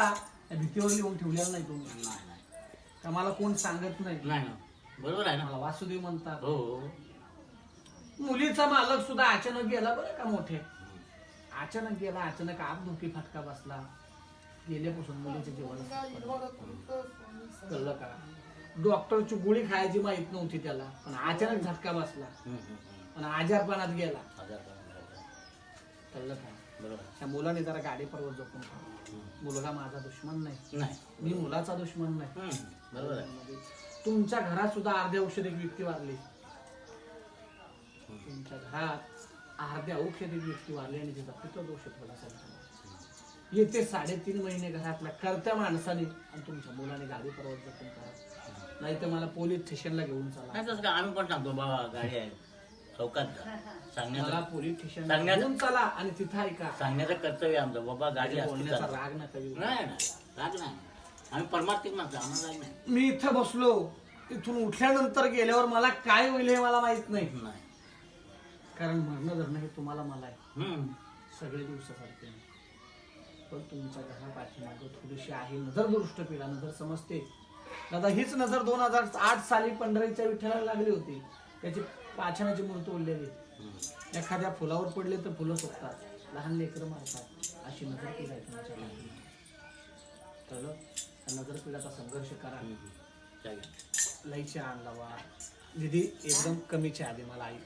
त्या भीतीवर लिहून ठेवलेला नाही तुम्ही नाही का मला कोण सांगत नाही? नाही ना. बरोबर आहे ना. मला वासुदेव म्हणतात. हो. मुलीचा मालक सुद्धा अचानक गेला बरं का मोठे. अचानक गेला अचानक आप धोकी फटका बसला. गेल्यापासून मुलीच्या जीवाला कळलं का? डॉक्टरची गोळी खायची माहीत नव्हती त्याला पण अचानक झटका बसला. हम्म, हम्म, हम्म. पण आजारपणात गेला. आजार. कळलं का? त्या मुलाने जरा गाडी परवत जपून. मुलगा माझा दुश्मन नाही. नाही. मी मुलाचा दुश्मन नाही. हम्म, बरोबर आहे. तुमच्या घरात सुद्धा अर्ध्या औषध एक व्यक्ती वारली. तुमच्या घरात अर्ध्या औषध एक व्यक्ती वारली आणि तिचा पित्र दोष असेल येते साडेतीन महिने घरातल्या करत्या माणसाने आणि तुमच्या मुलाने गाडी परवत जपून करा नाही तर मला पोलीस स्टेशनला घेऊन चला. नाही तसं काय आम्ही पण सांगतो बाबा गाडी आहे. चौकात. जा मला सांगण्याचं पोलीस स्टेशनला सांगण्यात- घेऊन चला आणि तिथं ऐका सांगण्याचं कर्तव्य आहे आमचं. बाबा गाडी असते बोलण्याचा चालत. राग नका येऊ. नाही नाही. राग नाही. आम्ही परमार्थिक माणसं आम्हाला राग नाही. मी इथं बसलो. इथून उठल्यानंतर गेल्यावर मला काय होईल हे मला माहीत नाही. नाही. कारण मरण धरणं हे तुम्हाला मला आहे. हम्म. सगळे दिवसासारखे नाही पण तुमच्या घरा पाठीमागं थोडीशी आहे. नजर दृष्ट पिढा नजर समजते. दादा हीच नजर दोन हजार आठ साली पंढरीच्या विठ्ठलाला लागली होती. त्याची पाछाण्याची मूर्त हम्म. एखाद्या फुलावर पडले तर फुलं सुकतात लहान लेकरं मारतात अशी नजर पिढा आहे तुमच्या. कळलं त्या नजर पिढ्याचा संघर्ष करा. लईच्या आणला वा दिदी एकदम कमीच्या आधी मला आई